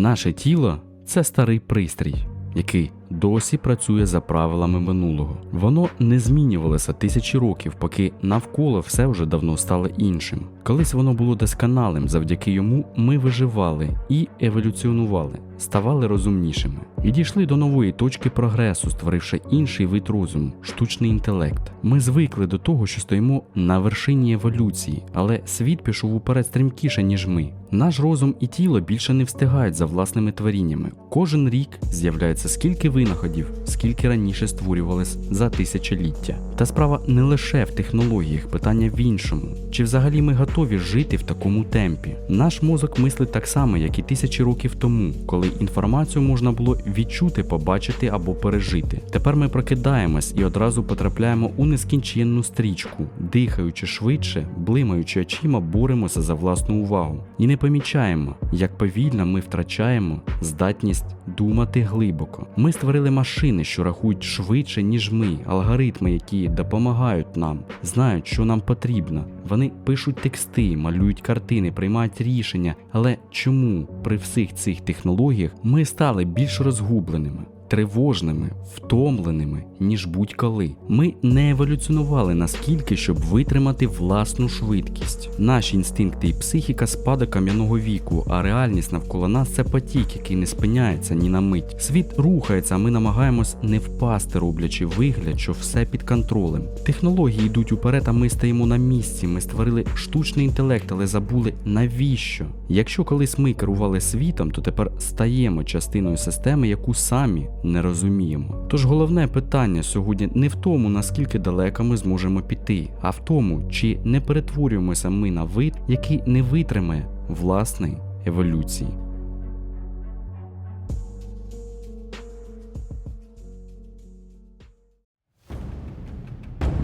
Наше тіло це старий пристрій, який досі працює за правилами минулого. Воно не змінювалося тисячі років, поки навколо все вже давно стало іншим. Колись воно було досконалим, завдяки йому ми виживали і еволюціонували, ставали розумнішими і дійшли до нової точки прогресу, створивши інший вид розуму штучний інтелект. Ми звикли до того, що стоїмо на вершині еволюції, але світ пішов уперед стрімкіше, ніж ми. Наш розум і тіло більше не встигають за власними творіннями. Кожен рік з'являється скільки винаходів, скільки раніше створювалось за тисячоліття. Та справа не лише в технологіях, питання в іншому. Чи взагалі ми готові жити в такому темпі? Наш мозок мислить так само, як і тисячі років тому, коли інформацію можна було відчути, побачити або пережити. Тепер ми прокидаємось і одразу потрапляємо у нескінченну стрічку, дихаючи швидше, блимаючи очима, боремося за власну увагу. І не помічаємо, як повільно ми втрачаємо здатність думати глибоко. Ми створили машини, що рахують швидше, ніж ми, алгоритми, які допомагають нам, знають, що нам потрібно. Вони пишуть тексти, малюють картини, приймають рішення. Але чому при всіх цих технологіях ми стали більш розгубленими? Тривожними, втомленими, ніж будь-коли. Ми не еволюціонували наскільки, щоб витримати власну швидкість. Наші інстинкти і психіка спада кам'яного віку, а реальність навколо нас це потік, який не спиняється ні на мить. Світ рухається, а ми намагаємось не впасти, роблячи вигляд, що все під контролем. Технології йдуть уперед, а ми стоїмо на місці. Ми створили штучний інтелект, але забули навіщо. Якщо колись ми керували світом, то тепер стаємо частиною системи, яку самі не розуміємо. Тож головне питання сьогодні не в тому, наскільки далеко ми зможемо піти, а в тому, чи не перетворюємося ми на вид, який не витримає власної еволюції.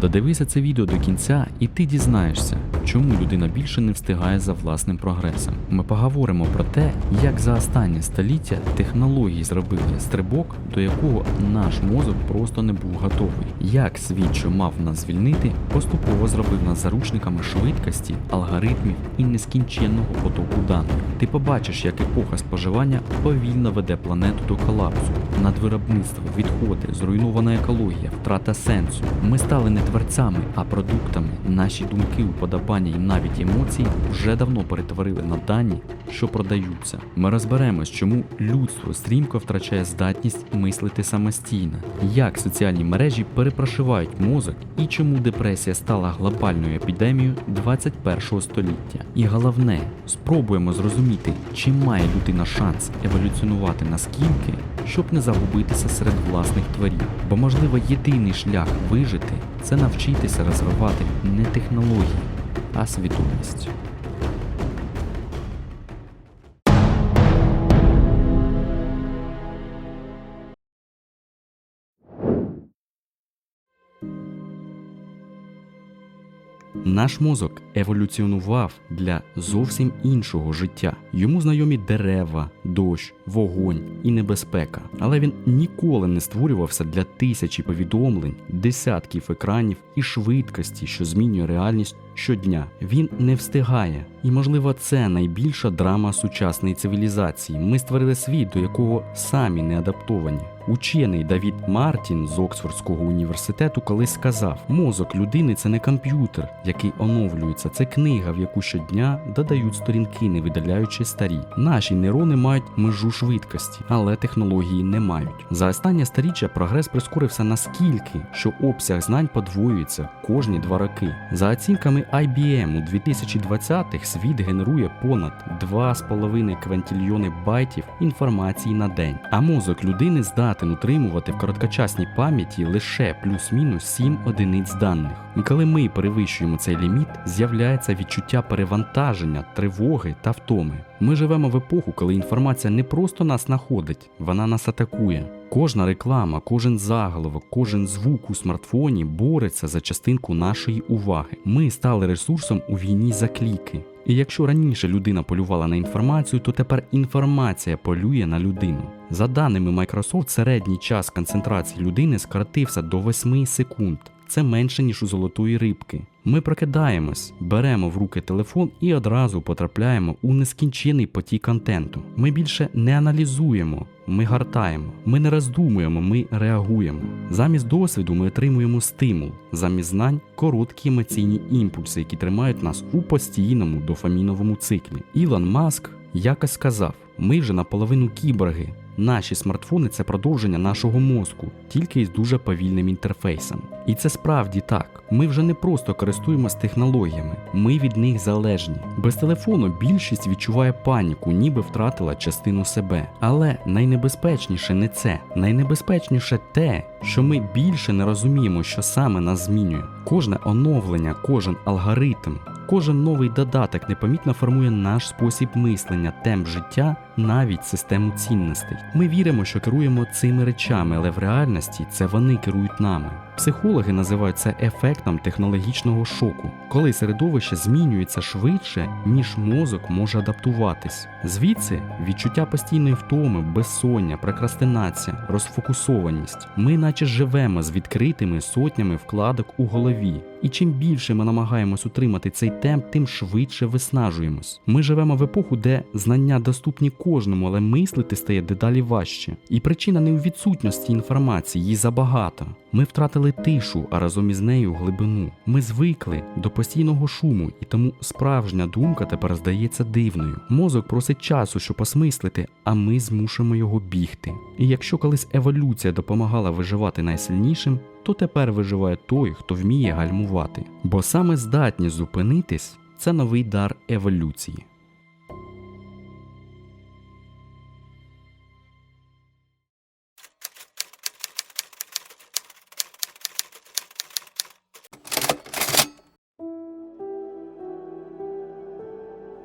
Додивися це відео до кінця, і ти дізнаєшся, чому людина більше не встигає за власним прогресом. Ми поговоримо про те, як за останнє століття технології зробили стрибок, до якого наш мозок просто не був готовий. Як світ, що мав нас звільнити, поступово зробив нас заручниками швидкості, алгоритмів і нескінченного потоку даних. Ти побачиш, як епоха споживання повільно веде планету до колапсу. Надвиробництво, відходи, зруйнована екологія, втрата сенсу. Ми стали не творцями, а продуктами. Наші думки, уподобання і навіть емоції вже давно перетворили на дані, що продаються. Ми розберемось, чому людство стрімко втрачає здатність мислити самостійно, як соціальні мережі перепрошивають мозок і чому депресія стала глобальною епідемією 21 століття. І головне, спробуємо зрозуміти, чи має людина шанс еволюціонувати наскільки, щоб не загубитися серед власних творів. Бо, можливо, єдиний шлях вижити це навчитися розвивати не технології, а свідомість. Наш мозок еволюціонував для зовсім іншого життя. Йому знайомі дерева, дощ, вогонь і небезпека. Але він ніколи не створювався для тисячі повідомлень, десятків екранів і швидкості, що змінює реальність щодня. Він не встигає. І, можливо, це найбільша драма сучасної цивілізації. Ми створили світ, до якого самі не адаптовані. Учений Давід Мартін з Оксфордського університету колись сказав: мозок людини це не комп'ютер, який оновлюється, це книга, в яку щодня додають сторінки, не видаляючи старі. Наші нейрони мають межу швидкості, але технології не мають. За останнє сторіччя прогрес прискорився настільки, що обсяг знань подвоюється кожні два роки. За оцінками IBM у 2020-х світ генерує понад 2,5 квантильйони байтів інформації на день, а мозок людини здатен утримувати в короткочасній пам'яті лише плюс-мінус 7 одиниць даних. І коли ми перевищуємо цей ліміт, з'являється відчуття перевантаження, тривоги та втоми. Ми живемо в епоху, коли інформація не просто нас знаходить, вона нас атакує. Кожна реклама, кожен заголовок, кожен звук у смартфоні бореться за частинку нашої уваги. Ми стали ресурсом у війні за кліки. І якщо раніше людина полювала на інформацію, то тепер інформація полює на людину. За даними Microsoft, середній час концентрації людини скоротився до 8 секунд. це менше, ніж у золотої рибки. Ми прокидаємось, беремо в руки телефон і одразу потрапляємо у нескінчений потік контенту. Ми більше не аналізуємо, ми гартаємо, ми не роздумуємо, ми реагуємо. Замість досвіду ми отримуємо стимул, замість знань короткі емоційні імпульси, які тримають нас у постійному дофаміновому циклі. Ілон Маск якось сказав: ми вже наполовину кіборги. Наші смартфони це продовження нашого мозку, тільки із дуже повільним інтерфейсом. І це справді так. Ми вже не просто користуємось технологіями, ми від них залежні. Без телефону більшість відчуває паніку, ніби втратила частину себе. Але найнебезпечніше не це. Найнебезпечніше те, що ми більше не розуміємо, що саме нас змінює. Кожне оновлення, кожен алгоритм, кожен новий додаток непомітно формує наш спосіб мислення, темп життя, навіть систему цінностей. Ми віримо, що керуємо цими речами, але в реальності це вони керують нами. Психологи називають це ефектом технологічного шоку, коли середовище змінюється швидше, ніж мозок може адаптуватись. Звідси відчуття постійної втоми, безсоння, прокрастинація, розфокусованість. Ми наче живемо з відкритими сотнями вкладок у голові. І чим більше ми намагаємось утримати цей темп, тим швидше виснажуємось. Ми живемо в епоху, де знання доступні кожному, але мислити стає дедалі важче. І причина не у відсутності інформації, її забагато. Ми втратили тишу, а разом із нею глибину. Ми звикли до постійного шуму, і тому справжня думка тепер здається дивною. Мозок просить часу, щоб осмислити, а ми змушуємо його бігти. І якщо колись еволюція допомагала виживати найсильнішим, то тепер виживає той, хто вміє гальмувати. Бо саме здатність зупинитись це новий дар еволюції.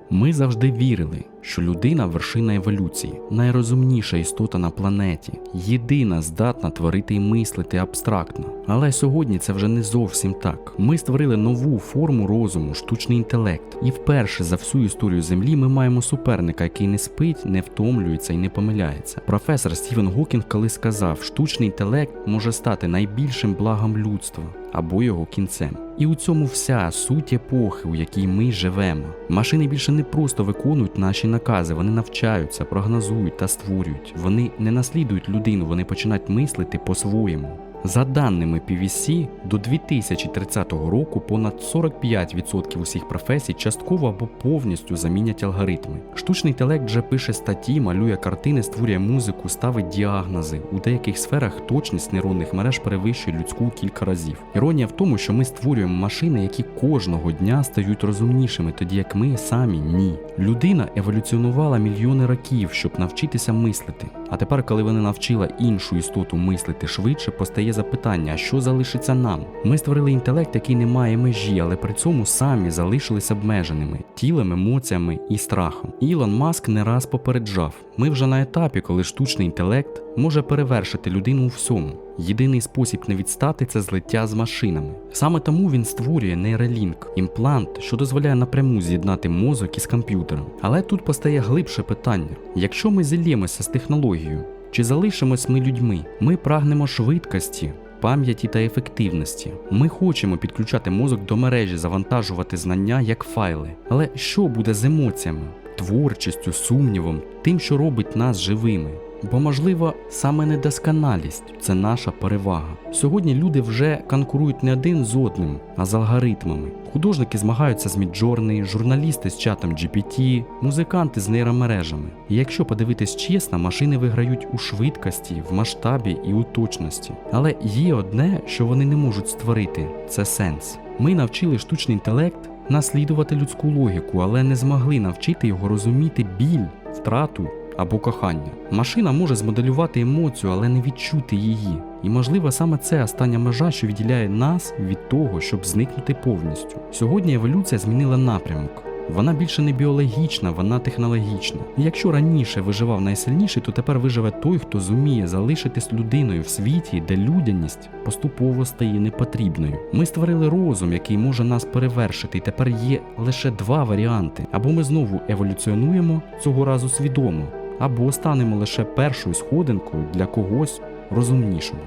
Ми завжди вірили, що людина вершина еволюції, найрозумніша істота на планеті, єдина здатна творити і мислити абстрактно. Але сьогодні це вже не зовсім так. Ми створили нову форму розуму, штучний інтелект. І вперше за всю історію Землі ми маємо суперника, який не спить, не втомлюється і не помиляється. Професор Стівен Гокінг колись сказав, штучний інтелект може стати найбільшим благом людства або його кінцем. І у цьому вся суть епохи, у якій ми живемо. Машини більше не просто виконують наші накази, вони навчаються, прогнозують та створюють. Вони не наслідують людину, вони починають мислити по-своєму. За даними PVC, до 2030 року понад 45% усіх професій частково або повністю замінять алгоритми. Штучний інтелект вже пише статті, малює картини, створює музику, ставить діагнози. У деяких сферах точність нейронних мереж перевищує людську кілька разів. Іронія в тому, що ми створюємо машини, які кожного дня стають розумнішими, тоді як ми самі ні. Людина еволюціонувала мільйони років, щоб навчитися мислити. А тепер, коли вона навчила іншу істоту мислити швидше, постає запитання, а що залишиться нам? Ми створили інтелект, який не має межі, але при цьому самі залишились обмеженими тілом, емоціями і страхом. Ілон Маск не раз попереджав: ми вже на етапі, коли штучний інтелект може перевершити людину у всьому. Єдиний спосіб не відстати це злиття з машинами. Саме тому він створює нейролінк, імплант, що дозволяє напряму з'єднати мозок із комп'ютером. Але тут постає глибше питання: якщо ми зілємося з технологією, чи залишимось ми людьми? Ми прагнемо швидкості. Пам'яті та ефективності. Ми хочемо підключати мозок до мережі, завантажувати знання як файли. Але що буде з емоціями, творчістю, сумнівом, тим, що робить нас живими? Бо, можливо, саме недосконалість це наша перевага. Сьогодні люди вже конкурують не один з одним, а з алгоритмами. Художники змагаються з Midjourney, журналісти з чатом GPT, музиканти з нейромережами. І якщо подивитись чесно, машини виграють у швидкості, в масштабі і у точності. Але є одне, що вони не можуть створити це сенс. Ми навчили штучний інтелект наслідувати людську логіку, але не змогли навчити його розуміти біль, втрату або кохання. Машина може змоделювати емоцію, але не відчути її. І можливо саме це остання межа, що відділяє нас від того, щоб зникнути повністю. Сьогодні еволюція змінила напрямок. Вона більше не біологічна, вона технологічна. Якщо раніше виживав найсильніший, то тепер виживе той, хто зуміє залишитись людиною в світі, де людяність поступово стає непотрібною. Ми створили розум, який може нас перевершити, і тепер є лише два варіанти: або ми знову еволюціонуємо цього разу свідомо, або станемо лише першою сходинкою для когось розумнішого.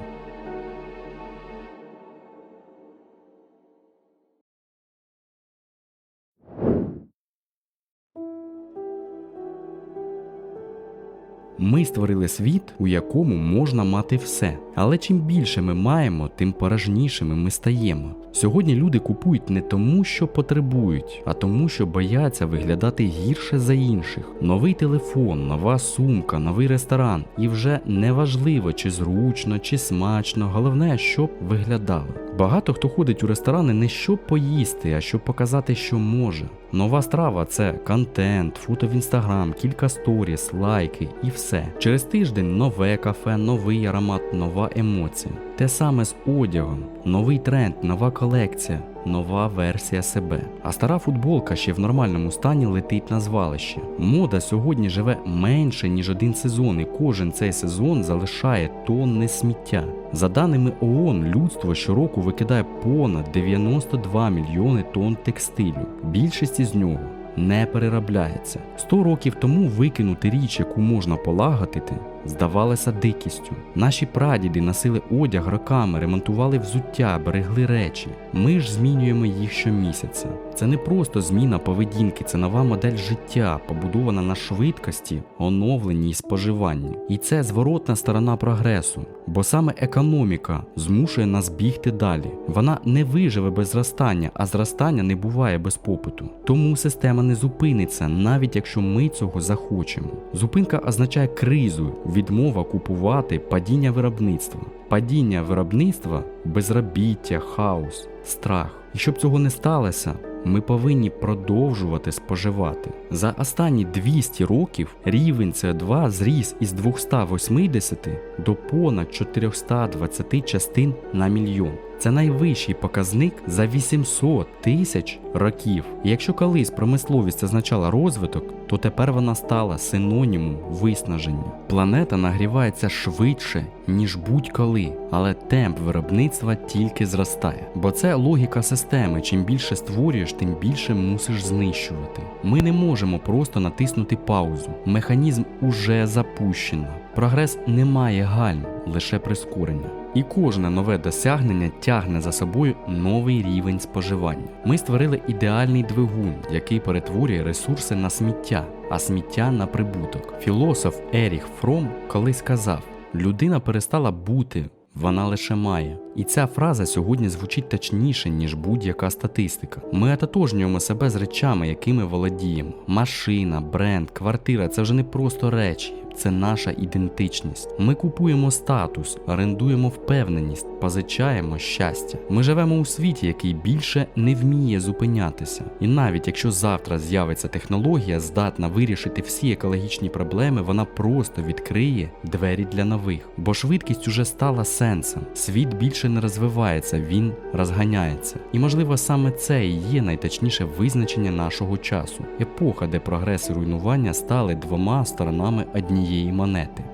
Ми створили світ, у якому можна мати все. Але чим більше ми маємо, тим порожнішими ми стаємо. Сьогодні люди купують не тому, що потребують, а тому, що бояться виглядати гірше за інших. Новий телефон, нова сумка, новий ресторан. І вже неважливо, чи зручно, чи смачно, головне, щоб виглядало. Багато хто ходить у ресторани не щоб поїсти, а щоб показати, що може. Нова страва це контент, фото в інстаграм, кілька сторіс, лайки і все. Через тиждень нове кафе, новий аромат, нова емоція. Те саме з одягом, новий тренд, нова колекція, нова версія себе. А стара футболка ще в нормальному стані летить на звалище. Мода сьогодні живе менше ніж один сезон, і кожен цей сезон залишає тонни сміття. За даними ООН, людство щороку викидає понад 92 мільйони тонн текстилю. Більшість із нього не переробляється. Сто років тому викинути річ, яку можна полагодити, здавалося дикістю. Наші прадіди носили одяг роками, ремонтували взуття, берегли речі. Ми ж змінюємо їх щомісяця. Це не просто зміна поведінки, це нова модель життя, побудована на швидкості, оновленні і споживанні. І це зворотна сторона прогресу, бо саме економіка змушує нас бігти далі. Вона не виживе без зростання, а зростання не буває без попиту. Тому система не зупиниться, навіть якщо ми цього захочемо. Зупинка означає кризу, відмова купувати, падіння виробництва. Падіння виробництва, безробіття, хаос, страх. І щоб цього не сталося, ми повинні продовжувати споживати. За останні 200 років рівень СО2 зріс із 280 до понад 420 частин на мільйон. Це найвищий показник за 800 тисяч років. І якщо колись промисловість означала розвиток, то тепер вона стала синонімом виснаження. Планета нагрівається швидше, ніж будь-коли, але темп виробництва тільки зростає. Бо це логіка системи. Чим більше створюєш, тим більше мусиш знищувати. Ми не можемо просто натиснути паузу. Механізм уже запущено. Прогрес не має гальм, лише прискорення. І кожне нове досягнення тягне за собою новий рівень споживання. Ми створили ідеальний двигун, який перетворює ресурси на сміття, а сміття на прибуток. Філософ Еріх Фром колись казав: людина перестала бути. Вона лише має. І ця фраза сьогодні звучить точніше, ніж будь-яка статистика. Ми ототожнюємо себе з речами, якими володіємо. Машина, бренд, квартира це вже не просто речі, це наша ідентичність. Ми купуємо статус, орендуємо впевненість, позичаємо щастя. Ми живемо у світі, який більше не вміє зупинятися. І навіть якщо завтра з'явиться технологія, здатна вирішити всі екологічні проблеми, вона просто відкриє двері для нових. Бо швидкість уже стала сенсом. Світ більше не розвивається, він розганяється. І можливо саме це і є найточніше визначення нашого часу. Епоха, де прогрес і руйнування стали двома сторонами однієї монети.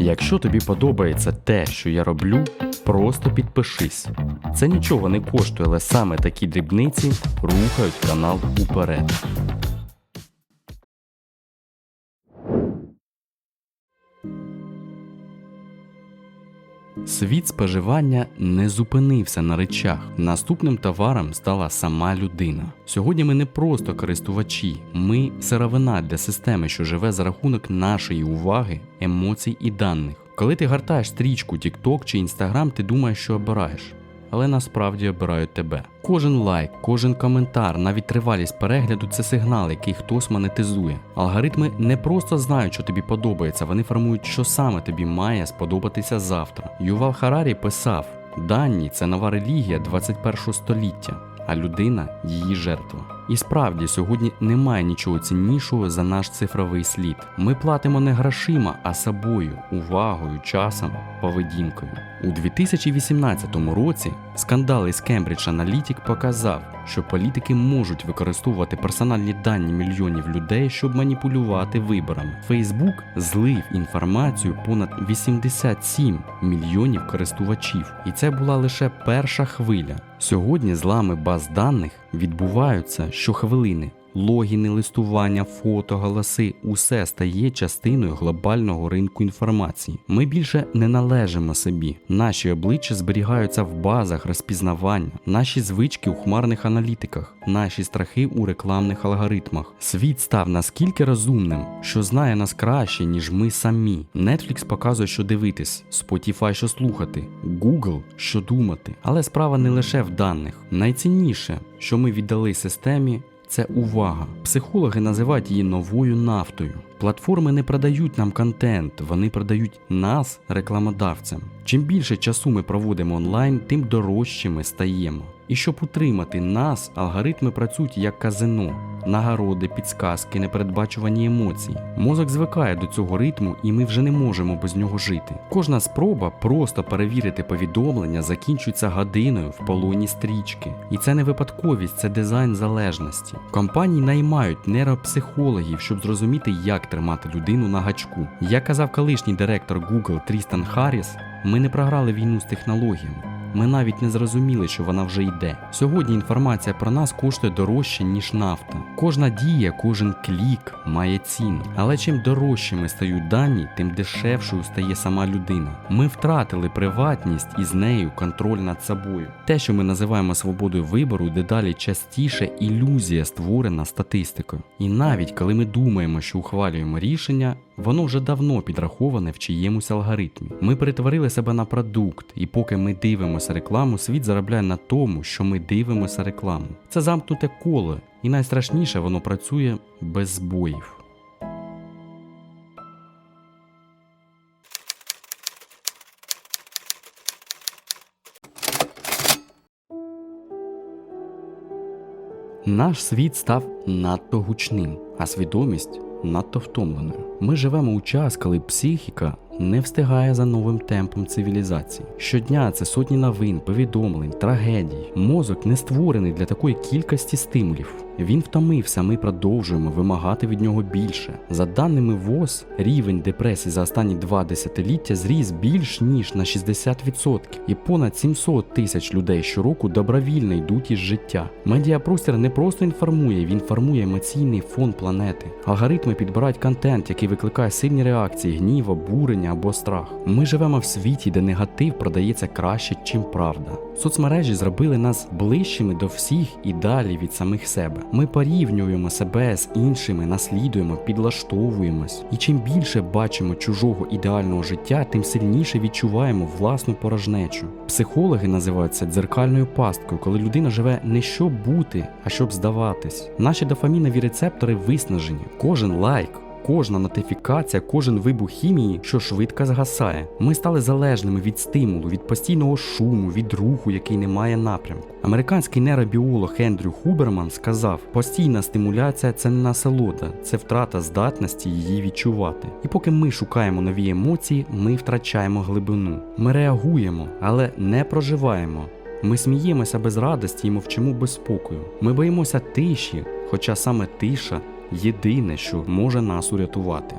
Якщо тобі подобається те, що я роблю, просто підпишись. Це нічого не коштує, але саме такі дрібниці рухають канал уперед. Світ споживання не зупинився на речах. Наступним товаром стала сама людина. Сьогодні ми не просто користувачі, ми сировина для системи, що живе за рахунок нашої уваги, емоцій і даних. Коли ти гартаєш стрічку TikTok чи Instagram, ти думаєш, що обираєш. Але насправді обирають тебе. Кожен лайк, кожен коментар, навіть тривалість перегляду це сигнал, який хтось монетизує. Алгоритми не просто знають, що тобі подобається, вони формують, що саме тобі має сподобатися завтра. Ювал Харарі писав: дані це нова релігія 21 століття, а людина її жертва. І справді сьогодні немає нічого ціннішого за наш цифровий слід. Ми платимо не грошима, а собою, увагою, часом, поведінкою. У 2018 році скандал із Cambridge Analytic показав, що політики можуть використовувати персональні дані мільйонів людей, щоб маніпулювати виборами. Facebook злив інформацію понад 87 мільйонів користувачів, і це була лише перша хвиля. Сьогодні злами баз даних відбуваються щохвилини. Логіни, листування, фото, голоси усе стає частиною глобального ринку інформації. Ми більше не належимо собі. Наші обличчя зберігаються в базах розпізнавання, наші звички у хмарних аналітиках, наші страхи у рекламних алгоритмах. Світ став наскільки розумним, що знає нас краще, ніж ми самі. Netflix показує, що дивитись, Spotify, що слухати, Google, що думати. Але справа не лише в даних. Найцінніше, що ми віддали системі. Це увага. Психологи називають її новою нафтою. Платформи не продають нам контент, вони продають нас рекламодавцям. Чим більше часу ми проводимо онлайн, тим дорожчими стаємо. І щоб утримати нас, алгоритми працюють як казино, нагороди, підсказки, непередбачувані емоції. Мозок звикає до цього ритму, і ми вже не можемо без нього жити. Кожна спроба просто перевірити повідомлення закінчується годиною в полоні стрічки. І це не випадковість, це дизайн залежності. Компанії наймають нейропсихологів, щоб зрозуміти, як тримати людину на гачку. Як казав колишній директор Google Трістан Харріс, ми не програли війну з технологіями. Ми навіть не зрозуміли, що вона вже йде. Сьогодні інформація про нас коштує дорожче, ніж нафта. Кожна дія, кожен клік має ціну. Але чим дорожчими стають дані, тим дешевшою стає сама людина. Ми втратили приватність і з нею контроль над собою. Те, що ми називаємо свободою вибору, дедалі частіше ілюзія, створена статистикою. І навіть коли ми думаємо, що ухвалюємо рішення, Воно вже давно підраховане в чиємусь алгоритмі. Ми перетворили себе на продукт, і поки ми дивимося рекламу, світ заробляє на тому, що ми дивимося рекламу. Це замкнуте коло, і найстрашніше воно працює без збоїв. Наш світ став надто гучним, а свідомість надто втомленою. Ми живемо у час, коли психіка не встигає за новим темпом цивілізації. Щодня це сотні новин, повідомлень, трагедій. Мозок не створений для такої кількості стимулів. Він втомився, ми продовжуємо вимагати від нього більше. За даними ВОЗ, рівень депресії за останні два десятиліття зріс більш ніж на 60%, і понад 700 тисяч людей щороку добровільно йдуть із життя. Медіапростір не просто інформує, він формує емоційний фон планети. Алгоритми підбирають контент, який викликає сильні реакції, гнів, обурення або страх. Ми живемо в світі, де негатив продається краще, чим правда. Соцмережі зробили нас ближчими до всіх і далі від самих себе. Ми порівнюємо себе з іншими, наслідуємо, підлаштовуємось. І чим більше бачимо чужого ідеального життя, тим сильніше відчуваємо власну порожнечу. Психологи називають це дзеркальною пасткою, коли людина живе не щоб бути, а щоб здаватись. Наші дофамінові рецептори виснажені. Кожен лайк. Кожна нотифікація, кожен вибух хімії, що швидко згасає. Ми стали залежними від стимулу, від постійного шуму, від руху, який не має напрямку. Американський нейробіолог Ендрю Хуберман сказав: постійна стимуляція це не насолода, це втрата здатності її відчувати. І поки ми шукаємо нові емоції, ми втрачаємо глибину. Ми реагуємо, але не проживаємо. Ми сміємося без радості і мовчимо без спокою. Ми боїмося тиші, хоча саме тиша єдине, що може нас урятувати.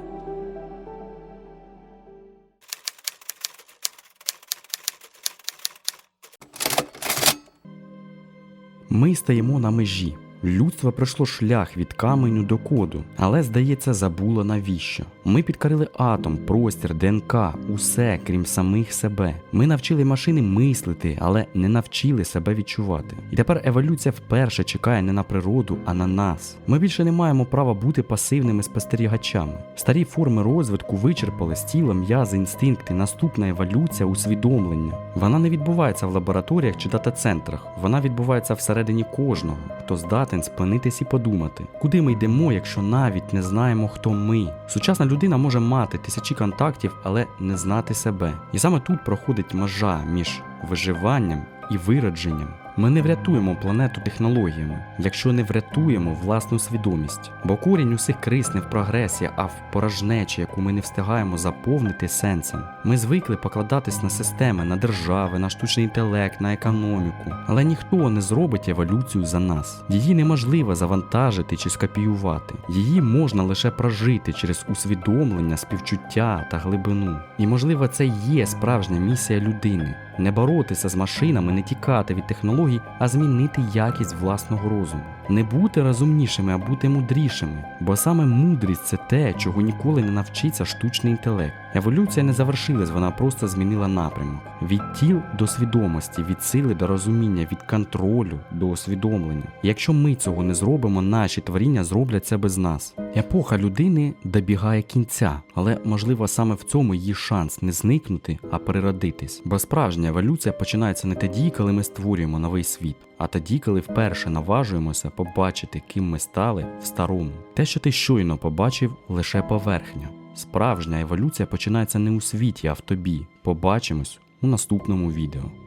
Ми стаємо на межі. Людство пройшло шлях від каменю до коду, але, здається, забуло навіщо. Ми підкорили атом, простір, ДНК, усе, крім самих себе. Ми навчили машини мислити, але не навчили себе відчувати. І тепер еволюція вперше чекає не на природу, а на нас. Ми більше не маємо права бути пасивними спостерігачами. Старі форми розвитку вичерпали з тіла, м'язи, інстинкти. Наступна еволюція усвідомлення. Вона не відбувається в лабораторіях чи дата-центрах. Вона відбувається всередині кожного, хто здатен спинитись і подумати, куди ми йдемо, якщо навіть не знаємо, хто ми. Сучасна людина може мати тисячі контактів, але не знати себе. І саме тут проходить межа між виживанням і виродженням. Ми не врятуємо планету технологіями, якщо не врятуємо власну свідомість. Бо корінь усіх криз не в прогресі, а в порожнечі, яку ми не встигаємо заповнити сенсом. Ми звикли покладатись на системи, на держави, на штучний інтелект, на економіку. Але ніхто не зробить еволюцію за нас. Її неможливо завантажити чи скопіювати. Її можна лише прожити через усвідомлення, співчуття та глибину. І можливо, це є справжня місія людини Не боротися з машинами, не тікати від технологій, а змінити якість власного розуму. Не бути розумнішими, а бути мудрішими. Бо саме мудрість це те, чого ніколи не навчиться штучний інтелект. Еволюція не завершилась, вона просто змінила напрямок. Від тіл до свідомості, від сили до розуміння, від контролю до усвідомлення. Якщо ми цього не зробимо, наші творіння зроблять це без нас. Епоха людини добігає кінця, але можливо саме в цьому її шанс не зникнути, а переродитись. Бо справжня еволюція починається не тоді, коли ми створюємо новий світ, а тоді, коли вперше наважуємося побачити, ким ми стали в старому. Те, що ти щойно побачив, лише поверхня. Справжня еволюція починається не у світі, а в тобі. Побачимось у наступному відео.